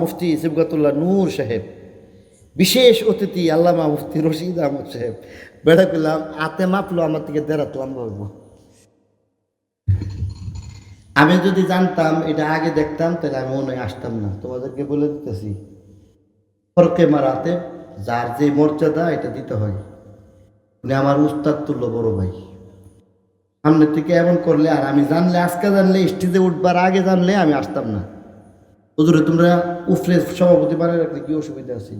মুফতি সিবগাতুল্লাহ নূর সাহেব, বিশেষ অতিথি আল্লামা মুফতি রশিদ আহমদ সাহেব। বেড়া পেলাম আতে মাপলো আমার থেকে দেড়াত লম্বা হইব। আমি যদি জানতাম, এটা আগে দেখতাম, তাহলে আমি মনে আসতাম না। তোমাদেরকে বলে দিতেছি, ফরকে মারাতে যার যে মর্যাদা, এটা দিতে হয়। উনি আমার উস্তাদ তুল্য বড় ভাই। সামনের থেকে এমন করলে, আর আমি জানলে, আজকে জানলে, স্টেজে উঠবার আগে জানলে, আমি আসতাম না। হুজুরে, তোমরা উফরে সভাপতি বানিয়ে রাখলে কি অসুবিধা আছে?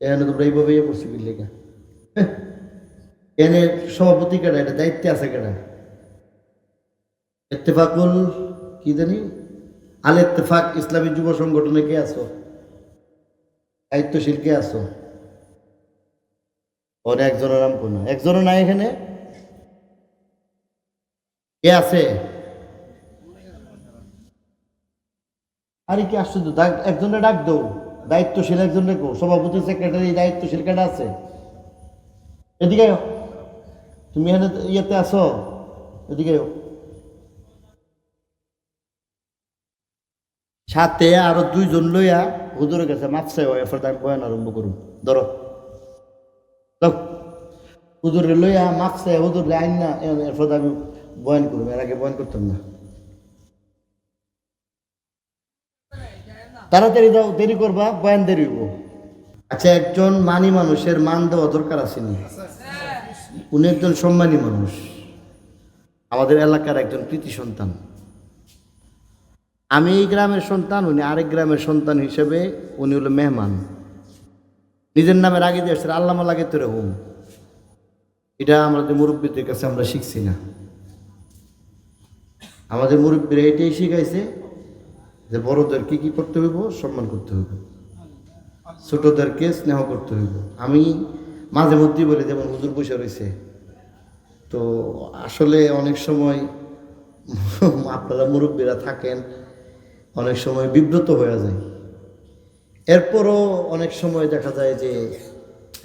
এখানে তোমরা এইভাবে ইয়ে করছি লেখা এনে সভাপতি কেডা? এটা দায়িত্বে আছে কেডা? ইত্তেফাকুল, কি জানি? আল ইত্তেফাক ইসলামী যুব সংগঠনে কে আছো? দায়িত্বশীল কে আছো? ওর একজনের নাম কোন? একজনও নাই এখানে? কে আছে? আরে কি আশ্চর্য একজনে ডাক দৌ, দায়িত্বশীল একজনে কো, সভাপতি সেক্রেটারি দায়িত্বশীল কেটা আছে? এদিকে তুমি এখানে ইয়েতে আসো এদিকে। সাথে আরও দুইজন লইয়া হুজুরের কাছে মাপসে হয় এরপর আমি বয়ান আরম্ভ করুন ধরো। হুজুরে লইয়া মাপসে হুজুর আইন না, এরপর আমি বয়ান করুন এর আগে বয়ান করতাম না। তাড়াতাড়ি দাও দেরি করবা, বয়ান দেরি হইব। আচ্ছা একজন মানি মানুষের মান দেওয়া দরকার আসেনি উনি একজন সম্মানী মানুষ। আমাদের এলাকার একজন কৃতি সন্তান। আমি এই গ্রামের সন্তান, উনি আরেক গ্রামের সন্তান হিসেবে উনি হলো মেহমান। নিজের নামের আগে দিয়ে আসছে, আল্লামা লাগে তোরে হুম। এটা আমাদের মুরব্বীদের কাছে আমরা শিখছি না। আমাদের মুরব্বীরা এটাই শিখাইছে যে বড়দের কি করতে হইব? সম্মান করতে হইব। ছোটদেরকে স্নেহ করতে হইব। আমি মাঝে মধ্যেই বলি, যেমন হুজুর বসে রয়েছে। তো আসলে অনেক সময় আপনারা মুরব্বীরা থাকেন, অনেক সময় বিব্রত হয়ে যায়। এরপরও অনেক সময় দেখা যায় যে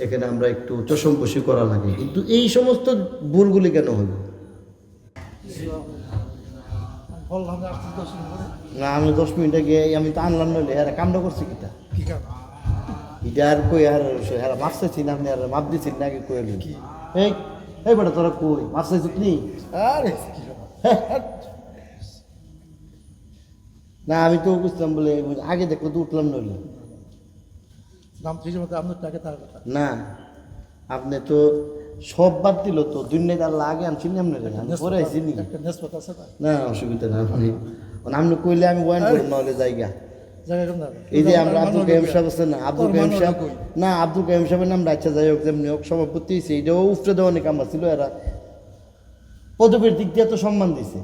এখানে আমরা একটু চশমবসি করা লাগে। কিন্তু এই সমস্ত ভুলগুলি কেন হইব না আমি দশ মিনিটে গিয়ে আমি তো আনলাম নইলে হ্যাঁ কামটা করছি কিটা? কি এটা আর কই আর হ্যাঁ মারতেছি না আপনি আর মাপ দিচ্ছেন না আগে কই এই এই বেটা তোরা কই? মারতেছিস নি? আরে কি না আমি তো বুঝলাম বলে আগে দেখলে তো উঠলাম নইলে। না আপনি তো সব বাদ দিল তো দুনিয়া আল্লাহ আগে আনছি না আমি পরে আইছি নি না অসুবিধা না মানে আপনি কইলে আমি বয়ান করব নাহলে জায়গা। এই যে আমরা আব্দুল কাইম সাহেব আছে না আব্দুল কাইম সাহেব না আব্দুল কাইম সাহেবের নাম রাখছে যাই হোক যেমনি হোক সভাপতি হয়েছে এটাও উফরে দেওয়া অনেক আমার ছিল এরা পদবীর দিক দিয়ে তো সম্মান দিছে।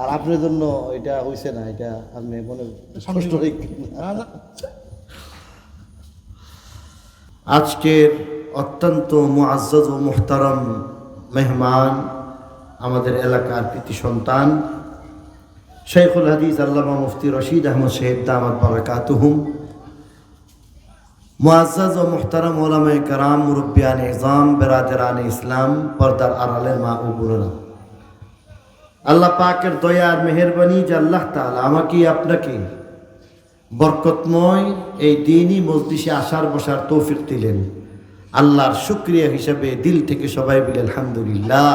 আর আপনার জন্য এটা হইছে না এটা আপনি মনে কষ্ট আজকের অত্যন্ত মুআজ্জাজ ও মুহতারম মেহমান আমাদের এলাকার প্রীতি সন্তান শেখুল হাদিস আল্লামা মুফতি রশিদ আহমদ সাহেব দামাত বারাকাতুহুম। মুআজ্জাজ ও মুহতারম ওলামায়ে কারাম মুরব্বিয়ান ইজাম বেরাদেরান ইসলাম, পর্দার আড়ালের মা ও বোনেরা। আল্লাহ পাকের দয়া আর মেহেরবানি যে আল্লাহ তাআলা আমাকে আপনাকে বরকতময় এই দিনই মজলিসে আসার বসার তৌফিক দিলেন। আল্লাহর শুক্রিয়া হিসাবে দিল থেকে সবাই বলে, আলহামদুলিল্লাহ।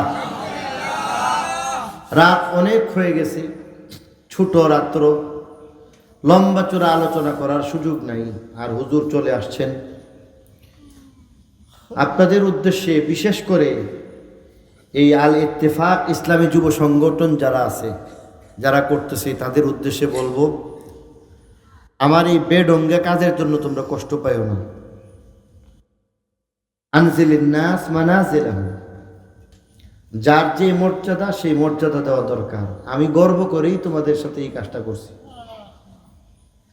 রাত অনেক হয়ে গেছে, ছোট রাত্র। লম্বা চূড়া আলোচনা করার সুযোগ নাই, আর হুজুর চলে আসছেন। আপনাদের উদ্দেশ্যে বিশেষ করে এই আল ইত্তেফাক ইসলামী যুব সংগঠন যারা আছে, যারা করতেছে, তাদের উদ্দেশ্যে বলব আমার এই বেডঙ্গে কাজের জন্য তোমরা কষ্ট পাইও না। আনজিলিন নাস মানাজিলাম যার যে মর্যাদা, সেই মর্যাদা দেওয়া দরকার। আমি গর্ব করেই তোমাদের সাথে এই কাজটা করছি।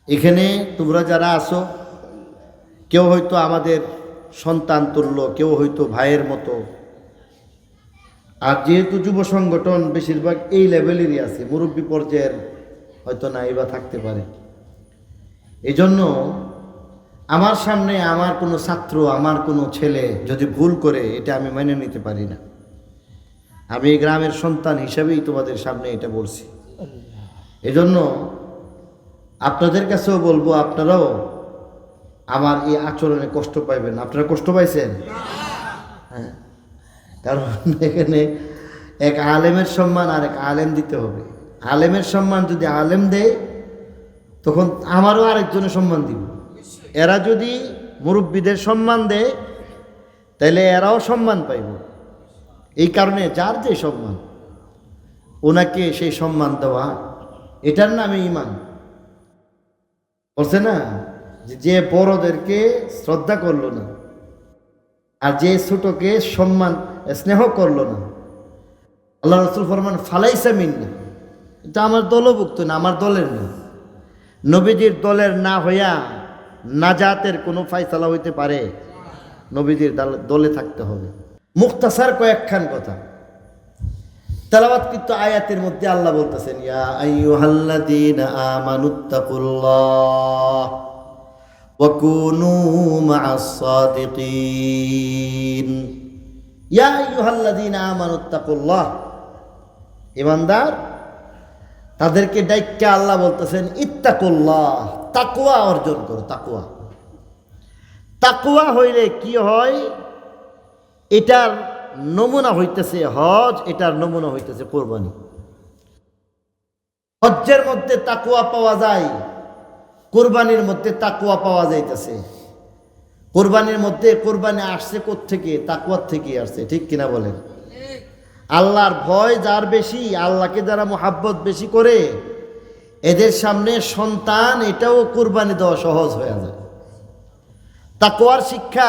এখানে তোমরা যারা আসো কেউ হয়তো আমাদের সন্তান তুল্য, কেউ হয়তো ভাইয়ের মতো। আর যেহেতু যুব সংগঠন, বেশিরভাগ এই লেভেলেরই আছে। মুরব্বী পর্যায়ের হয়তো নাই বা থাকতে পারে। এই জন্য আমার সামনে আমার কোনো ছাত্র, আমার কোনো ছেলে যদি ভুল করে, এটা আমি মেনে নিতে পারি না। আমি এই গ্রামের সন্তান হিসেবেই তোমাদের সামনে এটা বলছি। এজন্য আপনাদের কাছেও বলব, আপনারাও আমার এই আচরণে কষ্ট পাইবেন। আপনারা কষ্ট পাইছেন? হ্যাঁ। কারণ এখানে এক আলেমের সম্মান আর এক আলেম দিতে হবে। আলেমের সম্মান যদি আলেম দেয় তখন আমারও আরেকজনের সম্মান দিব। এরা যদি মুরব্বীদের সম্মান দেয় তাহলে এরাও সম্মান পাইব। এই কারণে যার যে সম্মান, ওনাকে সেই সম্মান দেওয়া, এটার নামে ইমান বলছে না, যে- বড়দেরকে শ্রদ্ধা করল না, আর যে ছোটকে সম্মান, স্নেহ করল না, আল্লাহ রসুল ফরমান, ফালাইসা মিন না এটা আমার দলভুক্ত না, আমার দলের না। নবীজির দলের না হইয়া নাজাতের কোনো ফাইসালা হইতে পারে, নবীজির দাল- থাকতে হবে। মুক্তাসার কয়েকখান কথা। তেলাবাতকৃত আয়াতের মধ্যে আল্লাহ বলতেছেন, ইয়া ইয়া ইমানদার তাদেরকে ডাইক্কা আল্লাহ বলতেছেন, ইত্তাকুল্লাহ, তাকওয়া অর্জন করো, তাকওয়া। তাকওয়া হইলে কি হয়? এটার নমুনা হইতেছে হজ, এটার নমুনা হইতেছে কোরবানি। হজ্জের মধ্যে তাকুয়া পাওয়া যায়, কোরবানির মধ্যে তাকুয়া পাওয়া যাইতেছে। কোরবানির মধ্যে কোরবানি আসছে থেকে তাকুয়ার থেকে আসছে, ঠিক কিনা বলেন? আল্লাহর ভয় যার বেশি, আল্লাহকে যারা মোহাব্বত বেশি করে, এদের সামনে সন্তান এটাও কোরবানি দেওয়া সহজ হয়ে যায়। তাকোয়ার শিক্ষা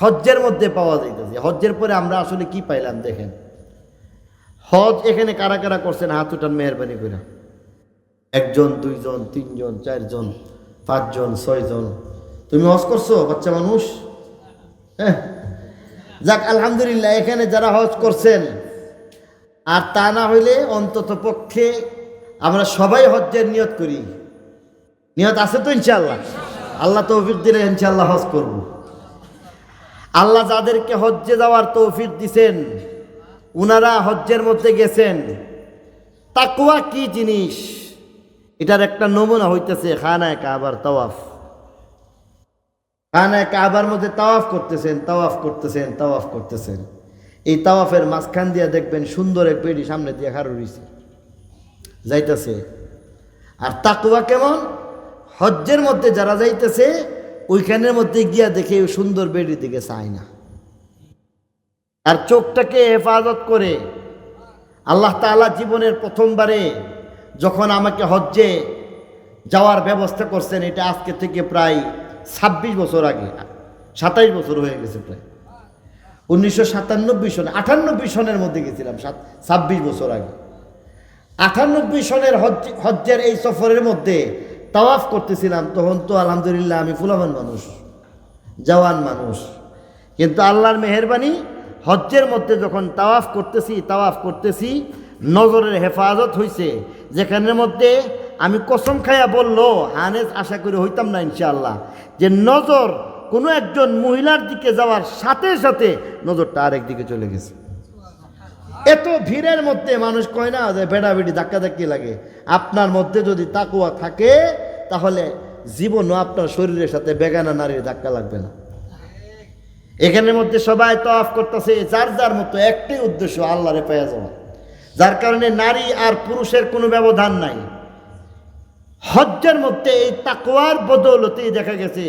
হজ্জের মধ্যে পাওয়া যাইতেছে। হজ্জের পরে আমরা আসলে কি পাইলাম দেখেন? হজ এখানে কারা কারা করছেন? হাত উঠান, মেহরবানি করে একজন, দুইজন, তিনজন, চারজন, পাঁচজন, ছয়জন। তুমি হজ করছ, বাচ্চা মানুষ? হ্যাঁ। যাক, আলহামদুলিল্লাহ, এখানে যারা হজ করছেন, আর তা না হইলে অন্তত পক্ষে আমরা সবাই হজ্জের নিয়ত করি। নিয়ত আছে তো ইনশাল্লাহ আল্লাহ তৌফিক দিলে ইনশাল্লাহ হজ করব। আল্লাহ যাদেরকে হজ্জে যাওয়ার তৌফিক দিছেন, উনারা হজ্জের মধ্যে গেছেন। তাকুয়া কি জিনিস? এটার একটা নমুনা হইতেছে খানায় কাবার তাওয়াফ। খানায় কাবার মধ্যে তাওয়াফ করতেছেন তাওয়াফ করতেছেন তাওয়াফ করতেছেন। এই তাওয়াফের মাঝখান দিয়ে দেখবেন সুন্দর এক বেড়ি সামনে দিয়ে খারো রইছে। যাইতেছে। আর তাকুয়া কেমন? হজ্জের মধ্যে যারা যাইতেছে, ওইখানের মধ্যে গিয়া দেখে সুন্দর বেড়ির দিকে চায় না। আর চোখটাকে হেফাজত করে। আল্লাহ তাআলা জীবনের প্রথমবারে যখন আমাকে হজ্জে যাওয়ার ব্যবস্থা করছেন, এটা আজকে থেকে প্রায় ছাব্বিশ বছর আগে, সাতাইশ বছর হয়ে গেছে প্রায়। উনিশশো সাতানব্বই সনে, আটানব্বই সনের মধ্যে গেছিলাম, সাত, ছাব্বিশ বছর আগে। আটানব্বই সনের হজ, হজ্জের এই সফরের মধ্যে তাওয়াফ করতেছিলাম, তখন তো আলহামদুলিল্লাহ আমি ফুলাবান মানুষ, জওয়ান মানুষ। কিন্তু আল্লাহর মেহরবানি, হজ্জের মধ্যে যখন তাওয়াফ করতেছি তাওয়াফ করতেছি, নজরের হেফাজত হয়েছে যেখানের মধ্যে আমি কসম খাইয়া বলল, হানেস আশা করি হইতাম না ইনশাআল্লাহ। যে নজর কোনো একজন মহিলার দিকে যাওয়ার সাথে সাথে নজরটা আরেক দিকে চলে গেছে। এত ভিড়ের মধ্যে মানুষ কয় না যে বেড়াবেড়ি ধাক্কা ধাক্কি লাগে। আপনার মধ্যে যদি তাকুয়া থাকে, তাহলে জীবনও আপনার শরীরের সাথে বেগানা নারীর ধাক্কা লাগবে না। এখানের মধ্যে সবাই তফ করতেছে, যার যার মতো একটাই উদ্দেশ্য, আল্লাহরে পেয়ে যাওয়া। যার কারণে নারী আর পুরুষের কোনো ব্যবধান নাই। হজ্জের মধ্যে এই তাকুয়ার বদৌলতেই দেখা গেছে।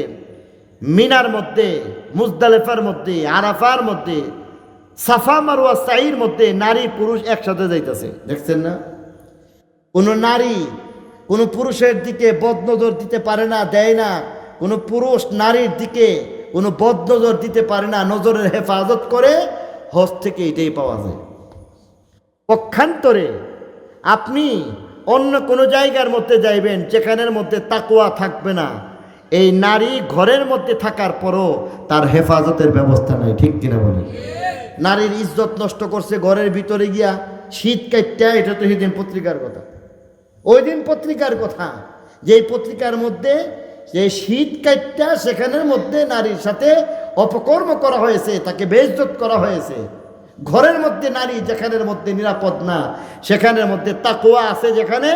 মিনার মধ্যে, মুজদালেফার মধ্যে, আরাফার মধ্যে, সাফা মারোয়া সাইর মধ্যে নারী, পুরুষ একসাথে যাইতেছে। দেখছেন না? কোনো নারী কোনো পুরুষের দিকে বদনজর দিতে পারে না, দেয় না। কোনো পুরুষ নারীর দিকে কোনো বদনজর দিতে পারে না, নজরের হেফাজত করে হজ থেকে এটাই পাওয়া যায়। পক্ষান্তরে আপনি অন্য কোনো জায়গার মধ্যে যাইবেন, যেখানের মধ্যে তাকুয়া থাকবে না। এই নারী ঘরের মধ্যে থাকার পরও তার হেফাজতের ব্যবস্থা নাই, ঠিক কিনা বলেন? নারীর ইজ্জত নষ্ট করছে ঘরের ভিতরে গিয়া, শীত কাটটা এটা তো সেদিন পত্রিকার কথা। ওই দিন পত্রিকার কথা, যে পত্রিকার মধ্যে যে শীত কাটটা সেখানের মধ্যে নারীর সাথে অপকর্ম করা হয়েছে, তাকে বেজত করা হয়েছে। ঘরের মধ্যে নারী, যেখানের মধ্যে নিরাপদ না, সেখানের মধ্যে তাকুয়া আছে যেখানে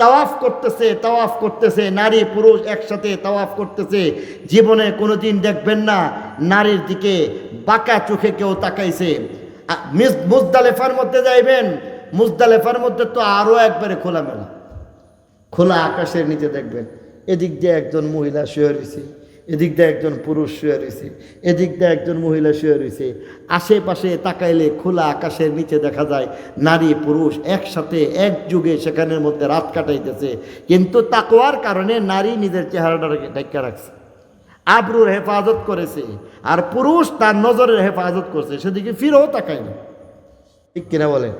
তাওয়াফ করতেছে তাওয়াফ করতেছে, নারী, পুরুষ একসাথে তাওয়াফ করতেছে। জীবনে কোনোদিন দেখবেন না নারীর দিকে বাঁকা চোখে কেউ তাকাইছে। মুজদালেফার মধ্যে যাইবেন, মুজদালেফার মধ্যে তো আরও একবারে খোলামেলা। খোলা আকাশের নিচে দেখবেন, এদিক দিয়ে একজন মহিলা শুয়ে রয়েছে এদিক দিয়ে একজন পুরুষ শুয়ে রয়েছে এদিক দিয়ে একজন মহিলা শুয়ে রয়েছে। আশেপাশে তাকাইলে খোলা আকাশের নিচে দেখা যায় নারী পুরুষ একসাথে এক যুগে সেখানের মধ্যে রাত কাটাইতেছে। কিন্তু তাকওয়ার কারণে নারী নিজের চেহারাটাকে ঢেকে রাখছে। আবরুর হেফাজত করেছে আর পুরুষ তার নজরের হেফাজত করছে সেদিকে ফিরেও তাকায় না। ঠিক কিনা বলেন?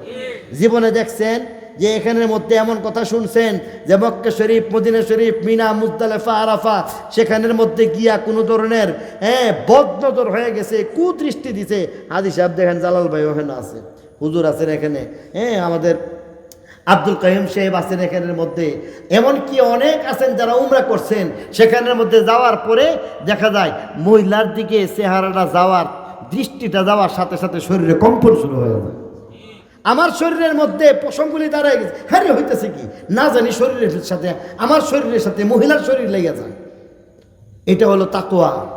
জীবনে দেখছেন যে এখানের মধ্যে এমন কথা শুনছেন যে Mecca Sharif, Medina Sharif, Mina, Muzdalifah, Arafah, সেখানের মধ্যে গিয়া কোনো ধরনের হ্যাঁ বদনজর হয়ে গেছে, কুদৃষ্টি দিছে। হাজি সাহেব দেখেন, জালাল ভাই ওখানে আছে। হুজুর আছেন এখানে। হ্যাঁ আমাদের আব্দুল কাহিম সাহেব আছেন এখানের মধ্যে। এমনকি অনেক আছেন যারা উমরা করছেন। সেখানের মধ্যে যাওয়ার পরে দেখা যায়, মহিলার দিকে চেহারাটা যাওয়ার, দৃষ্টিটা যাওয়ার সাথে সাথে শরীরে কম্পন শুরু হয়ে যায়। আমার শরীরের মধ্যে পশমগুলি দাঁড়ায় গেছে। হ্যাঁ হইতেছে কি? না জানি শরীরের সাথে, আমার শরীরের সাথে মহিলার শরীর লেগে যায়। এটা হলো তাকোয়া